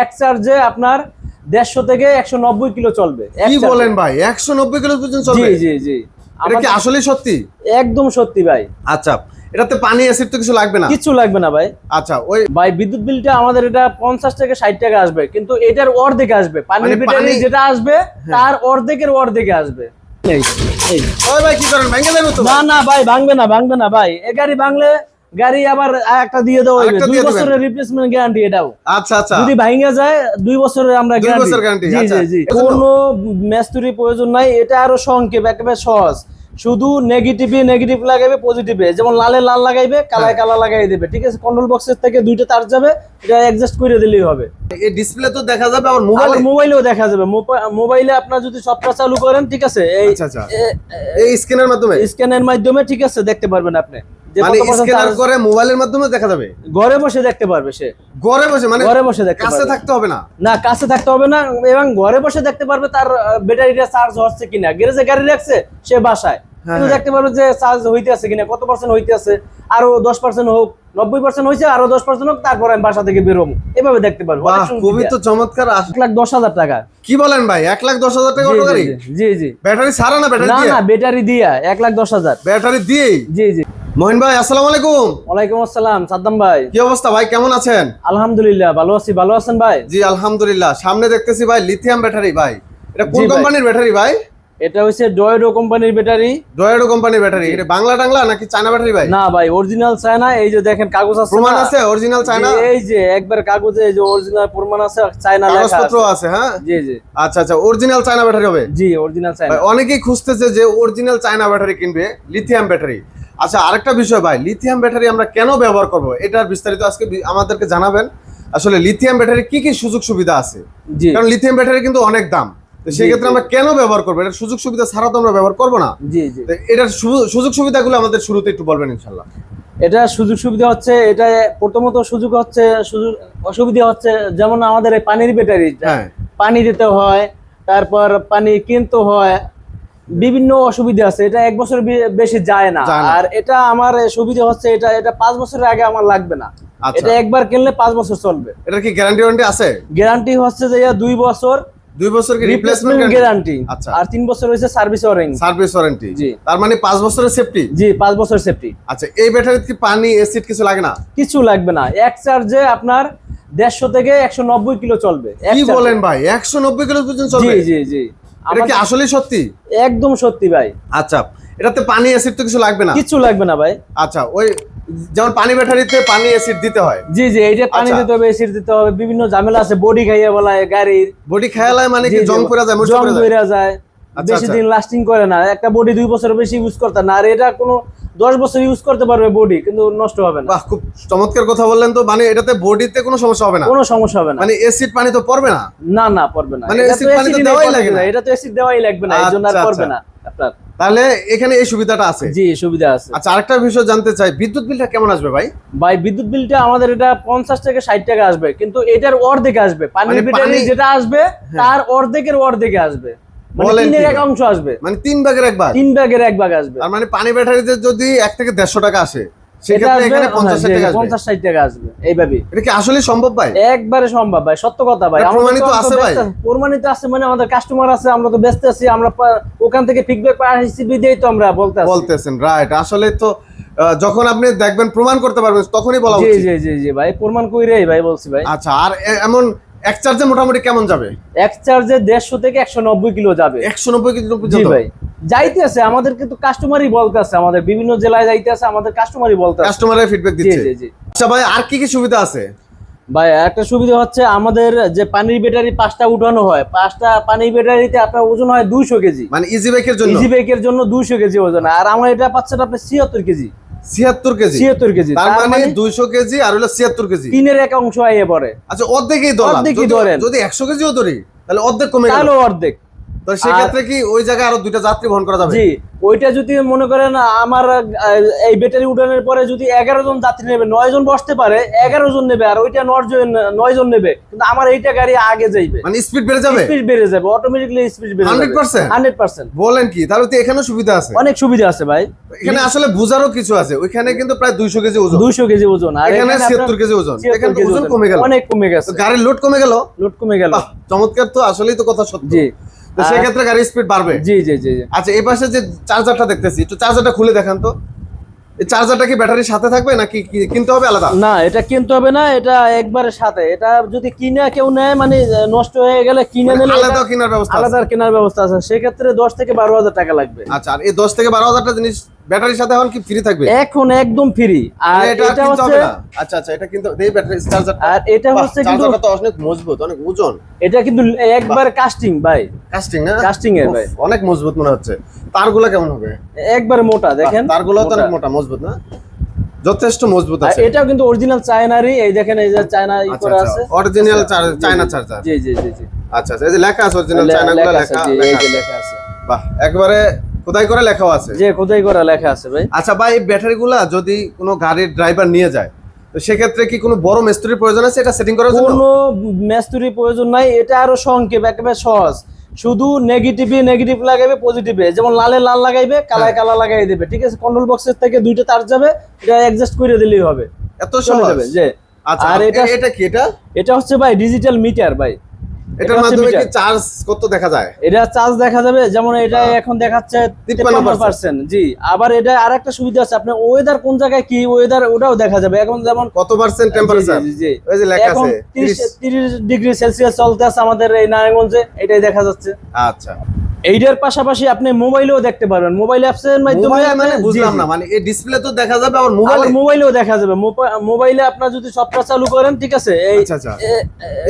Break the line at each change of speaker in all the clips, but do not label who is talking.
এক চার্জে আপনার দেড়শো থেকে একশো নব্বই কিলো চলবে।
কি বলেন ভাই? একশো নব্বই কিলো পর্যন্ত চলবে?
জি জি
এটা কি আসলে সত্যি?
একদম সত্যি ভাই।
আচ্ছা এটাতে পানি অ্যাসিড তো কিছু লাগবে না?
কিচ্ছু লাগবে না ভাই।
আচ্ছা ওই
ভাই বিদ্যুৎ বিলটা আমাদের এটা পঞ্চাশ থেকে ষাট টাকা আসবে কিন্তু এটার অর্ধেক আসবে। পানির
মানে
যেটা আসবে তার অর্ধেকের অর্ধেকে আসবে। এই।
ওই ভাই কি করেন? তো?
না না ভাই ভাঙবে না ভাঙবে না ভাই। এ গাড়ি ভাঙলে গাড়ি আবার একটা দিয়ে দেওয়া হইবে। দুই বছরের রিপ্লেসমেন্ট গ্যারান্টি এটাও।
আচ্ছা আচ্ছা।
যদি ভাঙে যায় দুই বছরের আমরা গ্যারান্টি জি
আচ্ছা।
জি জি। কোনো মেস্তুরি প্রয়োজন নাই এটা আরও সংক্ষেপ একেবারে সহজ। শুধু নেগেটিভে নেগেটিভ লাগাইবে পজিটিভে যেমন লালে লাল লাগাইবে কালায়
হ্যাঁ।
কালা লাগাই দেবে। ঠিক আছে? কন্ট্রোল বক্সের থেকে দুইটা তার যাবে এটা অ্যাডজাস্ট করে দিলেই হবে।
এই ডিসপ্লে তো দেখা যাবে আবার মোবাইলে
মোবাইলেও দেখা যাবে। মোবাইলে আপনার যদি সফটওয়্যার চালু করেন ঠিক আছে? এই
আচ্ছা আচ্ছা। এই স্ক্যানের মাধ্যমে?
স্ক্যানের মাধ্যমে ঠিক আছে? দেখতে পারবেন আপনি।
মানে স্ক্যানার করে মোবাইলের মাধ্যমে দেখা যাবে?
ঘরে বসে দেখতে পারবে সে।
ঘরে বসে মানে
ঘরে বসে দেখতে
কাছে থাকতে হবে না।
না কাছে থাকতে হবে না এবং ঘরে বসে দেখতে পারবে তার ব্যাটারিটা চার্জ হচ্ছে কিনা। গ্যারেজে গাড়ি রাখছে সে বাসায়।
হ্যাঁ,
কিন্তু
হ্যাঁ।
দেখতে পারবে যে চার্জ হইতে আছে কিনা কত পার্সেন্ট হইতে আছে আরও দশ পার্সেন্ট হোক নব্বই পার্সেন্ট হয়েছে আরও দশ পার্সেন্ট হোক তারপর আমি বাসা থেকে বেরোবো এভাবে দেখতে পারব।
খুবই তো চমৎকার।
এক লাখ দশ হাজার টাকা।
কি বলেন ভাই? এক লাখ দশ হাজার টাকা
জি, জি,
ব্যাটারি ছাড়া না ব্যাটারি
না
দিয়ে?
না ব্যাটারি দিয়া এক লাখ দশ হাজার।
ব্যাটারি দিয়েই?
জি জি।
মহিন ভাই আসসালামু আলাইকুম।
ওয়ালাইকুম আসসালাম সাদ্দাম ভাই।
কি অবস্থা ভাই কেমন আছেন?
আলহামদুলিল্লাহ ভালো আছি ভালো আছেন ভাই?
জি আলহামদুলিল্লাহ। সামনে দেখতেছি ভাই লিথিয়াম ব্যাটারি ভাই। এটা কোন কোম্পানির ব্যাটারি ভাই?
এটা হচ্ছে ডয়েডো কোম্পানির ব্যাটারি।
ডয়েডো কোম্পানির ব্যাটারি। এটা বাংলা টাংলা নাকি চায়না ব্যাটারি ভাই?
না ভাই অরিজিনাল চায়না এই যে দেখেন কাগজ আছে
প্রমাণ আছে অরিজিনাল চায়না?
এই যে একবার কাগজে এই যে অরিজিনাল প্রমাণ আছে চায়না লেখা
কাগজপত্র
আছে।
হ্যাঁ?
জি জি।
আচ্ছা আচ্ছা অরিজিনাল চায়না ব্যাটারি হবে?
জি অরিজিনাল চায়না।
ভাই, অনেকেই খুঁজতেছে যে অরিজিনাল চায়না ব্যাটারি কিনবে লিথিয়াম ব্যাটারি আচ্ছা আরেকটা বিষয় ভাই লিথিয়াম ব্যাটারি আমরা কেন ব্যবহার করব? এটার বিস্তারিত আজকে আমাদেরকে জানাবেন। আসলে লিথিয়াম ব্যাটারি কি কি সুযোগ সুবিধা আছে?
জি।
কারণ লিথিয়াম ব্যাটারি কিন্তু অনেক দাম। তো সেক্ষেত্রে আমরা কেন ব্যবহার করব? এটার সুযোগ সুবিধা ছাড়া তো আমরা ব্যবহার করব না।
জি জি।
এটার সুযোগ সুবিধাগুলো আমাদের শুরুতে একটু বলবেন ইনশাল্লাহ।
এটা সুযোগ সুবিধা হচ্ছে এটা প্রথমত সুযোগ হচ্ছে সুযোগ অসুবিধা হচ্ছে যেমন আমাদের এই পানির ব্যাটারি
হ্যাঁ।
পানি দিতে হয় তারপর পানি কিনতে হয় বিভিন্ন অসুবিধা আছে। এটা এক বছর বেশি যায় না। আর এটা আমার সুবিধা হচ্ছে এটা এটা পাঁচ বছরের আগে আমার লাগবে না।
আচ্ছা।
এটা একবার কিনলে পাঁচ বছর চলবে।
এটা কি গ্যারান্টি ওয়ারেন্টি আছে?
গ্যারান্টি হচ্ছে যে দুই বছর
দুই বছর কি
রিপ্লেসমেন্ট গ্যারান্টি
আচ্ছা।
আর তিন বছর হয়েছে সার্ভিস ওয়ারেন্টি
সার্ভিস ওয়ারেন্টি
জি।
তার মানে পাঁচ বছরের সেফটি
জি পাঁচ বছর সেফটি
আচ্ছা এই ব্যাটারিতে কি পানি এসিড কিছু লাগে না?
কিছু লাগবে না। এক চার্জে আপনার দেড়শো থেকে একশো নব্বই কিলো চলবে।
কি বলেন ভাই? একশো নব্বই কিলো পর্যন্ত চলবে?
জি জি
এটা কি আসলে সত্যি?
একদম সত্যি ভাই।
আচ্ছা এটাতে পানি অ্যাসিড তো কিছু লাগবে না?
কিছু লাগবে না ভাই।
আচ্ছা ওই যেমন পানি ব্যাটারিতে পানি অ্যাসিড দিতে হয়
জি জি এইটা পানি
আচ্ছা।
দিতে হবে এসিড দিতে হবে বিভিন্ন ঝামেলা আছে বডি খাইয়ে বলা গাড়ির
বডি খেয়ালায় মানে কি
জি,
পড়ে যায়
জং
পড়ে যায় আচ্ছা,
বেশি
আচ্ছা।
দিন লাস্টিং করে না একটা বডি দুই বছর বেশি ইউজ করতে না আর এটা কোনো দশ বছর ইউজ করতে পারবে বডি কিন্তু নষ্ট হবে না
বাহ খুব চমৎকার কথা বললেন তো মানে এটাতে বডিতে কোনো সমস্যা হবে না
কোনো সমস্যা হবে না
মানে অ্যাসিড পানি তো পড়বে না
না না পড়বে না
মানে
তো
পানি তো দেওয়াই লাগে না।
এটা তো অ্যাসিড দেওয়াই লাগবে না এই জন্য আর পড়বে। না আপনার
তাহলে এখানে এই সুবিধাটা আছে?
জি সুবিধা আছে।
আচ্ছা আরেকটা বিষয় জানতে চাই বিদ্যুৎ বিলটা কেমন আসবে ভাই?
ভাই বিদ্যুৎ বিলটা আমাদের এটা পঞ্চাশ থেকে ষাট টাকা আসবে কিন্তু এটার অর্ধেক আসবে।
মানে
পানির
বিটারি
যেটা আসবে তার অর্ধেকের অর্ধেকে আসবে। মানে তিনের এক? অংশ আসবে।
মানে তিন ভাগের একবার
তিন ভাগের এক ভাগ আসবে।
তার মানে পানি ব্যাটারিতে যদি এক থেকে দেড়শো টাকা আসে
হ্যাঁ,
প্রমাণিত আছে
মানে আমাদের কাস্টমার আছে আমরা তো ব্যস্ত আছি আমরা ওখান থেকে ফিডব্যাক তো আমরা বলতে
বলতেছেন রাইট আসলে তো যখন আপনি দেখবেন প্রমাণ করতে পারবেন তখনই বলা উচিত।
জি জি জি ভাই প্রমাণ কইরেই ভাই বলছি ভাই।
আচ্ছা আর এমন এক চার্জে মোটামুটি কেমন যাবে?
এক চার্জে দেড়শো থেকে একশো নব্বই কিলো যাবে।
একশো নব্বই কিলো
জি ভাই। যাইতে আছে আমাদের কিন্তু কাস্টমারই বলতে আছে আমাদের বিভিন্ন জেলায় যাইতে আছে আমাদের কাস্টমারই বলতে আছে।
কাস্টমারের ফিডব্যাক দিচ্ছে।
জি জি
আচ্ছা ভাই আর কি কি সুবিধা আছে?
ভাই একটা সুবিধা হচ্ছে আমাদের যে পানির ব্যাটারি পাঁচটা উঠানো হয় পাঁচটা পানির ব্যাটারিতে আপনার ওজন হয় দুইশো কেজি।
মানে ইজি বাইকের জন্য?
ইজি বাইকের জন্য দুইশো কেজি ওজন। আর আমরা এটা পাচ্ছেন আপনি ছিয়াত্তর কেজি।
ছিয়াত্তর কেজি।
ছিয়াত্তর কেজি।
তার মানে
মানে
দুইশো কেজি আর হলো ছিয়াত্তর কেজি।
তিনের এক অংশ আইয়ে পড়ে।
আচ্ছা অর্ধেকই
ধরেন।
যদি একশো কেজিও ধরি তাহলে অর্ধেক কমে গেল।
অর্ধেক।
তো সেক্ষেত্রে কি ওই জায়গায় আরও দুইটা যাত্রী বহন করা যাবে?
জি ওইটা যদি মনে করেন আমার এই ব্যাটারি উঠানোর পরে যদি এগারো জন যাত্রী নেবে নয় জন বসতে পারে এগারো জন নেবে আর ওইটা নয় জন নয় জন নেবে কিন্তু আমার এইটা গাড়ি আগে যাইবে।
মানে স্পিড বেড়ে যাবে?
স্পিড বেড়ে যাবে অটোমেটিকলি স্পিড বেড়ে যাবে।
100%?
হান্ড্রেড পার্সেন্ট
বলেন কি তাহলে তো এখানেও সুবিধা আছে।
অনেক সুবিধা আছে ভাই।
এখানে আসলে বুঝারও কিছু আছে। ওইখানে কিন্তু প্রায় দুইশো কেজি ওজন।
দুইশো কেজি ওজন। আর
এখানে
এখানে
ছিয়াত্তর কেজি ওজন। এখানে ওজন। কমে গেল।
অনেক কমে গেছে।
গাড়ির লোড কমে গেল?
লোড কমে গেল।
চমৎকার তো আসলেই তো কথা সত্য।
জি।
তো সেক্ষেত্রে গাড়ির স্পিড বাড়বে?
জি জি জি।
আচ্ছা এই পাশে যে চার্জারটা দেখতেছি একটু চার্জারটা খুলে দেখান তো। এই চার্জারটা কি ব্যাটারির সাথে থাকবে নাকি কিনতে হবে আলাদা?
না এটা কিনতে হবে না এটা একবারে সাথে। এটা যদি কিনে কেউ নেয় মানে নষ্ট হয়ে গেলে কিনে নিলে
আলাদা কেনার ব্যবস্থা?
আলাদা কেনার ব্যবস্থা আছে। সেক্ষেত্রে দশ থেকে বারো হাজার টাকা লাগবে।
আচ্ছা আর এই দশ থেকে বারো হাজারটা জিনিস ব্যাটারির সাথে এখন কি ফ্রি থাকবে?
এখন একদম ফ্রি আর
মানে এটা আর
এটা হচ্ছে
আচ্ছা আচ্ছা এটা কিন্তু এই ব্যাটারি চার্জার
আর এটা হচ্ছে কিন্তু
চার্জারটা তো অনেক মজবুত অনেক ওজন।
এটা কিন্তু একবার কাস্টিং ভাই।
কাস্টিং না?
কাস্টিং এর ভাই।
অনেক মজবুত মনে হচ্ছে। তারগুলো কেমন হবে?
একবারে মোটা দেখেন।
তারগুলো তো অনেক মোটা। মজবুত না? যথেষ্ট মজবুত আছে।
এটাও কিন্তু অরিজিনাল চায়নারই এই দেখেন এই যে চায়না ই
আচ্ছা
করা
আচ্ছা
আছে।
অরিজিনাল চায়না চার্জার
জি জি জি জি
আচ্ছা আচ্ছা এই যে লেখা আছে অরিজিনাল চায়না গুলো
লেখা আছে।
লেখা আছে। বাহ একবারে খোদাই করে লেখাও আছে?
যে কোথায় করা লেখা আছে ভাই?
আচ্ছা ভাই এই ব্যাটারিগুলা যদি কোনো গাড়ির ড্রাইভার নিয়ে যায় তো সেক্ষেত্রে কি কোনো বড় মিস্ত্রির প্রয়োজন আছে? এটা সেটিং করার জন্য?
কোনো মেস্তুরি প্রয়োজন নাই এটা আরও সংক্ষেপ একেবারে সহজ। শুধু নেগেটিভে নেগেটিভ লাগাইবে পজিটিভে যেমন লালে লাল লাগাইবে কালায়
হ্যাঁ।
কালা লাগাই দেবে। ঠিক আছে কন্ট্রোল বক্সের থেকে দুইটা তার যাবে এটা অ্যাডজাস্ট করে দিলেই হবে।
এত সহজ?
যে।
আচ্ছা
আর এটা
এটা কি এটা?
এটা হচ্ছে ভাই ডিজিটাল মিটার ভাই।
এটার মাধ্যমে কি চার্জ কত দেখা যায়?
এটা চার্জ দেখা যাবে যেমন এটা এখন দেখাচ্ছে
53%
জি। আবার এটা আরেকটা সুবিধা আছে আপনার ওয়েদার কোন জায়গায় কি ওয়েদার ওটাও দেখা যাবে। এখন যেমন
কত পার্সেন্ট টেম্পারেচার
জি।
ওই যে লেখা আছে
30
30
তিরিশ ডিগ্রি সেলসিয়াস চলতে আছে আমাদের এই নারায়ণগঞ্জে এটাই দেখা যাচ্ছে।
আচ্ছা।
এইটার পাশাপাশি আপনি মোবাইলেও দেখতে পারবেন। মোবাইল অ্যাপস এর মাধ্যমে
মানে বুঝলাম। না মানে এই ডিসপ্লে তো দেখা যাবে আবার
আবার
মোবাইলে
মোবাইলেও দেখা যাবে। মোবাইলে আপনার যদি সফটওয়্যার চালু করেন ঠিক আছে এই
আচ্ছা আচ্ছা।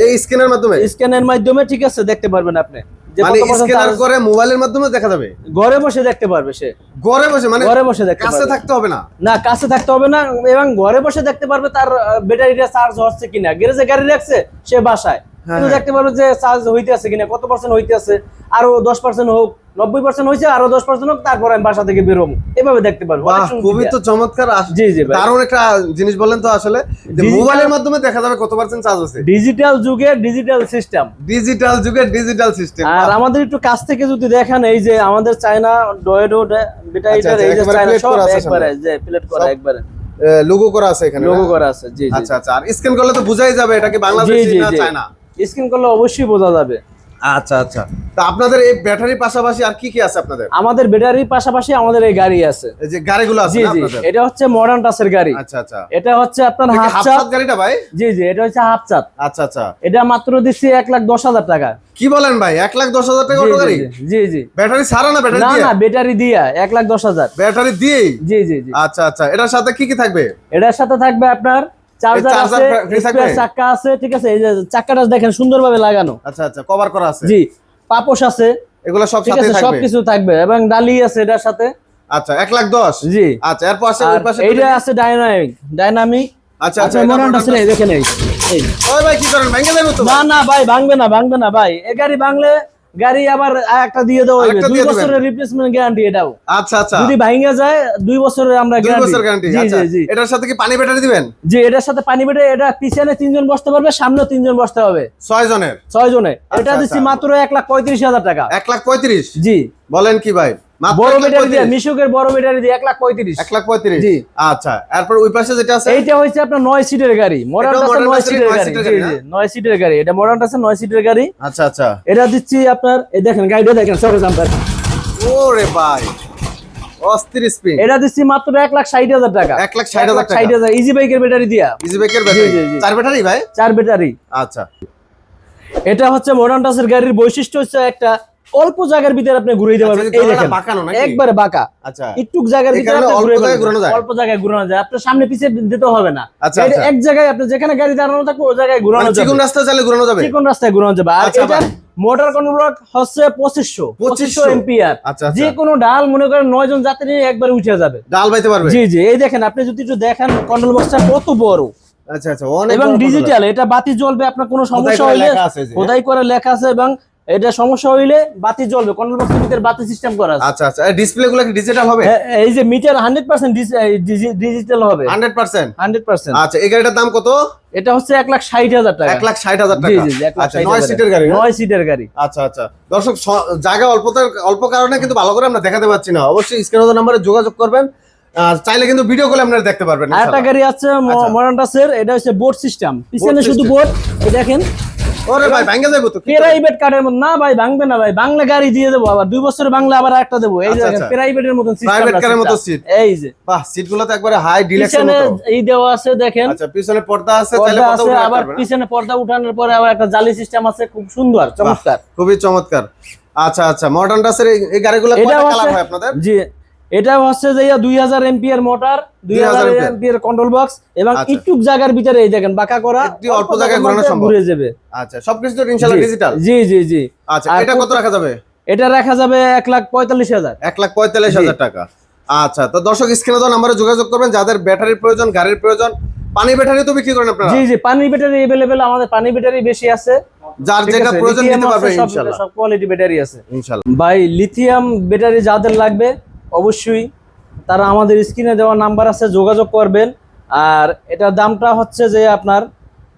এই স্ক্যানের মাধ্যমে?
স্ক্যানের মাধ্যমে ঠিক আছে দেখতে পারবেন আপনি।
মানে স্ক্যানার করে মোবাইলের মাধ্যমে দেখা যাবে?
ঘরে বসে দেখতে পারবে সে।
ঘরে বসে মানে
ঘরে বসে দেখতে
কাছে থাকতে হবে না?
না কাছে থাকতে হবে না এবং ঘরে বসে দেখতে পারবে তার ব্যাটারিটা চার্জ হচ্ছে কিনা। গ্যারেজে গাড়ি রাখছে সে বাসায়। কিন্তু
হ্যাঁ।
দেখতে পারবে যে চার্জ হইতে আছে কিনা কত পার্সেন্ট হইতে আছে আরও দশ পার্সেন্ট হোক নব্বই পার্সেন্ট হয়েছে আরও দশ পার্সেন্ট হোক তারপর আমি বাসা থেকে বেরোবো এভাবে দেখতে পারব।
খুবই তো চমৎকার।
জি জি
দারুণ একটা জিনিস বলেন তো আসলে মোবাইলের মাধ্যমে দেখা যাবে কত পার্সেন্ট চার্জ আছে।
ডিজিটাল যুগে ডিজিটাল সিস্টেম
ডিজিটাল যুগের ডিজিটাল সিস্টেম
আর আমাদের একটু কাছ থেকে যদি দেখেন এই যে আমাদের চায়না ডয়েডো বেটা
আচ্ছা,
এটার
আচ্ছা,
এই যে চায়না সব একবারে। যে প্লেট করা একবারে।
লোগো করা আছে এখানে
লোগো করা আছে জি জি।
আচ্ছা আচ্ছা আর স্ক্যান করলে তো বোঝাই যাবে এটা কি বাংলাদেশি না চায়না।
স্ক্রিন করলে অবশ্যই বোঝা যাবে।
আচ্ছা আচ্ছা। তা আপনাদের এই ব্যাটারির পাশাপাশি আর কি কি আছে আপনাদের?
আমাদের ব্যাটারির পাশাপাশি আমাদের এই গাড়ি আছে।
এই যে গাড়িগুলো আছে
জি
না
জি।
আপনাদের?
এটা হচ্ছে মডার্ন টাচের গাড়ি।
আচ্ছা আচ্ছা।
এটা হচ্ছে আপনার হাফ চাপ
গাড়িটা ভাই?
জি জি এটা হচ্ছে হাফ চাপ
আচ্ছা আচ্ছা।
এটা মাত্র দিচ্ছি এক লাখ দশ হাজার টাকা।
কি বলেন ভাই? এক লাখ দশ হাজার টাকা
জি,
অটো গাড়ি?
জি, জি।
ব্যাটারি ছাড়া না ব্যাটারি
না
দিয়ে?
না ব্যাটারি দিয়া এক লাখ দশ হাজার।
ব্যাটারি দিয়েই?
জি জি জি।
আচ্ছা আচ্ছা। এটার সাথে কি কি থাকবে?
এটার সাথে থাকবে আপনার চার্জার
charger
আছে ঠিক আছে? এই যে চাক্কাটা দেখেন সুন্দরভাবে লাগানো।
আচ্ছা আচ্ছা কভার করা আছে?
জি পাপোশ আছে।
এগুলো সব সাথে থাকবে?
সবকিছু থাকবে এবং ডালি আছে এটার সাথে।
আচ্ছা এক লাখ দশ?
জি।
আচ্ছা এর পাশে ওই পাশে
এইটা আছে ডাইনামিক ডাইনামিক
আচ্ছা
আচ্ছা
আচ্ছা এটা
মডার্ন
modern
আছে এই দেখেন এই। এই।
ওই ভাই কি করেন? ভেঙে
না না ভাই ভাঙবে না ভাঙবে না ভাই। এ গাড়ি ভাঙলে গাড়ি আবার একটা দিয়ে দেওয়া দুই বছরের রিপ্লেসমেন্ট গ্যারান্টি এটাও।
আচ্ছা আচ্ছা।
যদি ভাঙে যায় দুই বছরের আমরা
দুই বছর গ্যারান্টি
জি
আচ্ছা।
জি
এটার সাথে কি পানি ব্যাটারি দিবেন?
জি এটার সাথে পানি ব্যাটারি এটা পিছনে তিনজন বসতে পারবে সামনে তিনজন বসতে হবে।
ছয় জনের?
ছয় জনে। এটা
আচ্ছা,
দিচ্ছি
আচ্ছা।
মাত্র এক লাখ পঁয়ত্রিশ হাজার টাকা।
এক লাখ পঁয়ত্রিশ?
জি।
বলেন কি ভাই?
বড় ব্যাটারি দিয়ে মিশুকের বড় ব্যাটারি দিয়ে এক লাখ পঁয়ত্রিশ।
এক লাখ পঁয়ত্রিশ।
জি।
আচ্ছা এরপর ওই পাশে যেটা আছে?
এইটা হচ্ছে আপনার নয় সিটের গাড়ি। মডার্ন আছে সিটের গাড়ি। জি জি নয় সিটের গাড়ি। এটা মডার্ন আছে নয় সিটের গাড়ি।
আচ্ছা আচ্ছা।
এটা দিচ্ছি আপনার এই দেখেন গাড়িটা দেখেন সরে জাম্পার।
ওরে ভাই অস্থির স্পিড।
এটা দিচ্ছি মাত্র লাখ ষাট হাজার টাকা।
লাখ হাজার টাকা।
হাজার ইজি বাইকের ব্যাটারি দিয়া।
ইজি বাইকের ব্যাটারি
জি, জি।
চার ব্যাটারি ভাই?
চার ব্যাটারি
আচ্ছা।
এটা হচ্ছে মডার্ন টাসের গাড়ির বৈশিষ্ট্য হচ্ছে একটা অল্প জায়গার ভিতরে আপনি ঘুরে দিতে
আচ্ছা,
পারবেন।
এই
দেখেন
বাঁকানো নাকি?
একবারে বাঁকা।
আচ্ছা।
একটু জায়গার ভিতরে আপনি
অল্প
ঘুরে
জায়গায়। যায়?
অল্প জায়গায় ঘুরানো যায়। আপনার সামনে পিছে দিতে হবে না।
আচ্ছা, আচ্ছা।
এক জায়গায় আপনি যেখানে গাড়ি দাঁড়ানো থাকবে ওই জায়গায় ঘুরানো
মানে
যাবে।
কোন রাস্তা চাইলে ঘুরানো যাবে?
চিকন রাস্তায় ঘুরানো যাবে। আর
ভাই।
মোটর কন্ট্রোল হচ্ছে পঁচিশশো। পঁচিশশো।
2500
এম্পিয়ার
আচ্ছা
যে কোনো ডাল মনে করেন নয় জন যাত্রী নিয়ে একবার উঠে যাবে।
ডাল বাইতে পারবে?
জি জি। এই দেখেন আপনি যদি একটু দেখেন কন্ট্রোল বক্সটা কত বড়।
আচ্ছা আচ্ছা।
এবং ডিজিটাল এটা বাতি জ্বলবে আপনার কোনো সমস্যা হলে খোদাই করে লেখা আছে এবং এটা সমস্যা হইলে বাতি জ্বলবে কন্ট্রোল বক্সের ভিতরে বাতি সিস্টেম করা আছে।
আচ্ছা আচ্ছা ডিসপ্লে গুলো কি ডিজিটাল হবে?
হ্যাঁ, এই যে মিটার হান্ড্রেড পার্সেন্ট ডিজিটাল হবে।
হান্ড্রেড পার্সেন্ট
হান্ড্রেড পার্সেন্ট
আচ্ছা এই গাড়িটার দাম কত?
এটা হচ্ছে এক লাখ ষাট হাজার টাকা।
এক লাখ ষাট হাজার
জি
টাকা
জি জি,
আচ্ছা
ষাট
নয় সিটের গাড়ি না?
নয় সিটের গাড়ি।
আচ্ছা আচ্ছা। দর্শক জায়গা অল্প অল্প কারণে কিন্তু ভালো করে আমরা দেখাতে পাচ্ছি না। অবশ্যই স্ক্রিনে নাম্বারে যোগাযোগ করবেন। চাইলে কিন্তু ভিডিও কলে আপনারা দেখতে পারবেন
আর একটা গাড়ি আছে
আচ্ছা।
মরান্টাসের এটা হচ্ছে বোর্ড সিস্টেম পিছনে শুধু। বোর্ড দেখেন
ওরে ভাই ভাঙ্গে যাব তো
প্রাইভেট কার্ডের মধ্যে না ভাই ভাঙবে না ভাই বাংলা গাড়ি দিয়ে দেবো আবার। দুই বছরে বাংলা আবার একটা দেবো। এই যে
আচ্ছা,
দেখেন
আচ্ছা।
প্রাইভেটের মতন আছে
car এর মতো
এটা। এই যে।
বাহ সিটগুলো তো একবারে হাই ডিলেক্সের মতো।
এই দেওয়া আছে দেখেন।
আচ্ছা পিছনে পর্দা আছে চাইলে
পর্দা আছে আবার পিছনে পর্দা উঠানোর পরে আবার একটা জালি সিস্টেম আছে খুব সুন্দর চমৎকার।
খুবই চমৎকার। আচ্ছা আচ্ছা মডার্ন টাসের এই গাড়িগুলো কয়টা কালার হয় আপনাদের?
জি এটা হচ্ছে যে দুই হাজার এমপিয়ার মোটর দুই
2000
হাজার এমপিয়ার কন্ট্রোল বক্স এবং
আচ্ছা।
একটু জায়গার ভিতরে এই দেখেন বাঁকা করা
একটু অল্প জায়গায় ঘোরানো সম্ভব।
ঘুরে যাবে।
আচ্ছা সবকিছু তো ইনশাআল্লাহ ডিজিটাল
জি জি জি।
আচ্ছা এটা কত রাখা যাবে?
এটা রাখা যাবে এক লাখ পঁয়তাল্লিশ হাজার।
এক লাখ পঁয়তাল্লিশ হাজার টাকা। আচ্ছা তো দর্শক স্ক্রিনে দেওয়া নাম্বারে যোগাযোগ করবেন। যাদের ব্যাটারির প্রয়োজন গাড়ির প্রয়োজন পানি ব্যাটারি তো বিক্রি করেন আপনারা?
জি জি পানি ব্যাটারি এভেলেবেল আমাদের পানি ব্যাটারি বেশি আছে।
যার যেটা প্রয়োজন নিতে
সব-
ইনশাআল্লাহ।
সব কোয়ালিটি ব্যাটারি আছে।
ইনশাআল্লাহ।
ভাই লিথিয়াম ব্যাটারি যাদের লাগবে অবশ্যই তারা আমাদের স্ক্রিনে দেওয়া নাম্বার আছে যোগাযোগ করবেন। আর এটার দামটা হচ্ছে যে আপনার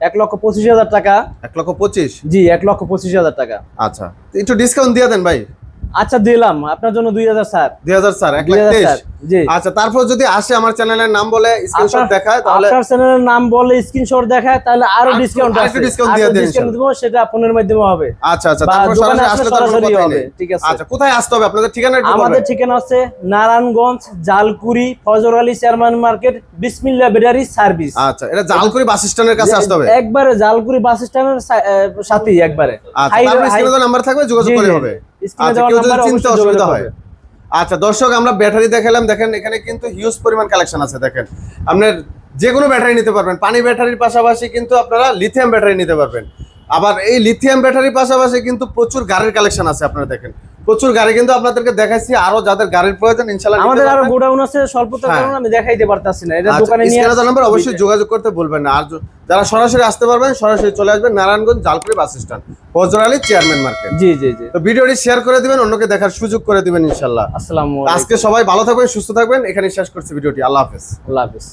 এক লক্ষ পঁচিশ হাজার টাকা।
এক লক্ষ পঁচিশ?
জি এক লক্ষ পঁচিশ হাজার টাকা।
আচ্ছা। একটু ডিসকাউন্ট দিয়ে দেন ভাই।
আচ্ছা দিলাম। আপনার জন্য দুই হাজার স্যার।
দুই হাজার স্যার এক লাখ
জি।
আচ্ছা তারপর যদি আসে আমার চ্যানেলের নাম বলে স্ক্রিনশট দেখায় তাহলে
আপনার চ্যানেলের নাম বলে স্ক্রিনশট দেখায় তাহলে
আরও
ডিসকাউন্ট আছে।
discount দিয়ে দেন
ডিসকাউন্ট দেবো সেটা ফোনের মাধ্যমে হবে।
আচ্ছা আচ্ছা তারপর সরাসরি
আসলে
তারপর
হবে। ঠিক আছে।
আচ্ছা কোথায় আসতে হবে? আপনাদের ঠিকানা একটু
আমাদের ঠিকানা হচ্ছে Narayanganj Jalkuri Fazar Ali chairman market Bismillah battery service.
আচ্ছা এটা জালকুড়ি বাস স্ট্যান্ডের কাছে আসতে হবে?
একবারে জালকুড়ি বাস স্ট্যান্ডের সাথেই একবারে।
আচ্ছা
হাই-
স্ক্রিনে নাম্বার থাকবে যোগাযোগ করে হবে।
স্ক্রিনে
আচ্ছা
দেওয়া নাম্বারে
চিন্তা অসুবিধা হয়। আচ্ছা দর্শক আমরা ব্যাটারি দেখালাম। দেখেন এখানে কিন্তু হিউজ পরিমাণ কালেকশন আছে দেখেন। আপনার যে কোনো ব্যাটারি নিতে পারবেন। পানি ব্যাটারির পাশাপাশি কিন্তু আপনারা লিথিয়াম ব্যাটারি নিতে পারবেন। আবার এই লিথিয়াম ব্যাটারির পাশাপাশি কিন্তু প্রচুর গাড়ির কালেকশন আছে আপনারা দেখেন। প্রচুর গাড়ি কিন্তু আপনাদেরকে দেখাইছি আরও যাদের গাড়ির প্রয়োজন ইনশাআল্লাহ
আমাদের
আরও
গোডাউন আছে স্বল্পতার
হ্যাঁ।
কারণে আমি দেখাইতে পারতাছি না। এটা
আচ্ছা,
দোকানে নিয়ে
স্ক্রিনে নাম্বার অবশ্যই যোগাযোগ করতে বলবেন না। আর যারা সরাসরি আসতে পারবেন সরাসরি চলে আসবেন Narayanganj Jalkuri bus stand Fazar Ali chairman market.
জি জি জি।
তো ভিডিওটি শেয়ার করে দিবেন অন্যকে দেখার সুযোগ করে দিবেন ইনশাল্লাহ
আসসালামু
আজকে সবাই ভালো থাকবেন সুস্থ থাকবেন। এখানে শেষ করছি ভিডিওটি। আল্লাহ হাফেজ।
আল্লাহ হাফিজ।